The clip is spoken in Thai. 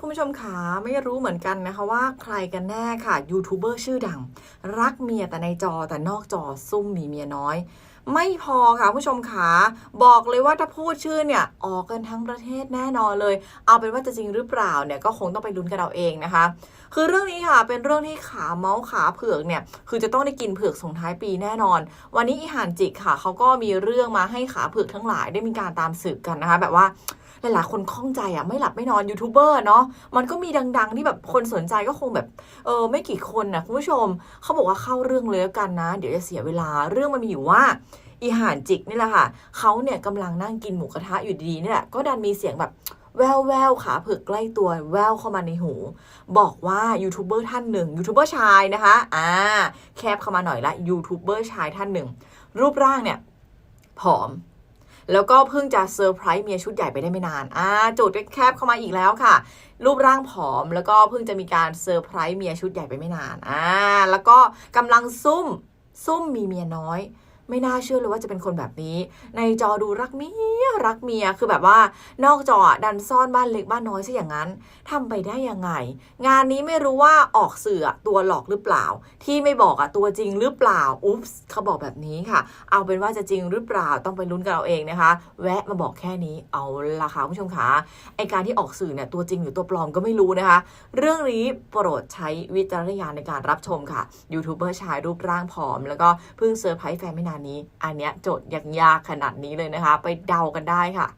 คุณผู้ชมขาไม่รู้เหมือนกันนะคะว่าใครกันแน่ค่ะยูทูบเบอร์ชื่อดัง รักเมียแต่ในจอแต่นอกจอซุ่มมีเมียน้อย ไม่พอค่ะผู้ชมขาบอกเลยว่าถ้าพูดชื่อเนี่ยออกกันทั้งประเทศแน่นอนเลย เอาเป็นว่าจะจริงหรือเปล่าเนี่ยก็คงต้องไปลุ้นกันเอาเองนะคะ คือเรื่องนี้ค่ะเป็นเรื่องที่ขาเมาส์ขาเผือกเนี่ยคือจะต้องได้กินเผือกส่งท้ายปีแน่นอน วันนี้อีหานจิกค่ะเขาก็มีเรื่องมาให้ขาเผือกทั้งหลายได้มีการตามสืบกันนะคะ แบบว่าหลายๆคนข้องใจอะไม่หลับไม่นอนยูทูบเบอร์เนาะมันก็มีดัง ๆ ที่แบบคนสนใจก็คงแบบเออไม่กี่คนนะคุณผู้ชมเขาบอกว่าเข้าเรื่องเลยกันนะ เดี๋ยวจะเสียเวลาเรื่องมันมีอยู่ว่าอีหานจิกนี่แหละค่ะเขาเนี่ยกำลังนั่งกินหมูกระทะอยู่ดีๆนี่แหละก็ดันมีเสียงแบบแววแววขาเผือกใกล้ตัวแววเข้ามาในหู บอกว่ายูทูบเบอร์ท่านหนึ่งยูทูบเบอร์ชายนะคะอ่าแคบเข้ามาหน่อยละยูทูบเบอร์ชายท่านหนึ่ง รูปร่างเนี่ยผอม แล้วก็เพิ่งจะเซอร์ไพรส์เมียชุดใหญ่ไปได้ไม่นานอ่าโจทย์ก็แคบเข้ามาอีกแล้วค่ะ รูปร่างผอมแล้วก็เพิ่งจะมีการเซอร์ไพรส์เมียชุดใหญ่ไปไม่นานอ่าแล้วก็กำลังซุ่มซุ่มมีเมียน้อย ไม่น่าเชื่อเลยว่าจะเป็นคนแบบนี้ ในจอดูรักเมียรักเมียคือแบบว่า นอกจอดันซ่อนบ้านเล็กบ้านน้อยซะอย่างนั้นทำไปได้ยังไง งานนี้ไม่รู้ว่าออกสื่อตัวหลอกหรือเปล่า ที่ไม่บอกอะตัวจริงหรือเปล่าอุ๊ปส์เขาบอกแบบนี้ค่ะ เอาเป็นว่าจะจริงหรือเปล่าต้องไปลุ้นกันเอาเองนะคะ แวะมาบอกแค่นี้เอาละค่ะคุณผู้ชมคะไอการที่ออกสื่อเนี่ยตัวจริงหรือตัวปลอมก็ไม่รู้นะคะ เรื่องนี้โปรดใช้วิจารณญาณในการรับชมค่ะยูทูบเบอร์ชายรูปร่างผอม แล้วก็เพิ่งเซอร์ไพรส์แฟนไม่นานนี้ อันเนี้ยโจทย์ยากขนาดนี้เลยนะคะ ไปเดากันได้ค่ะ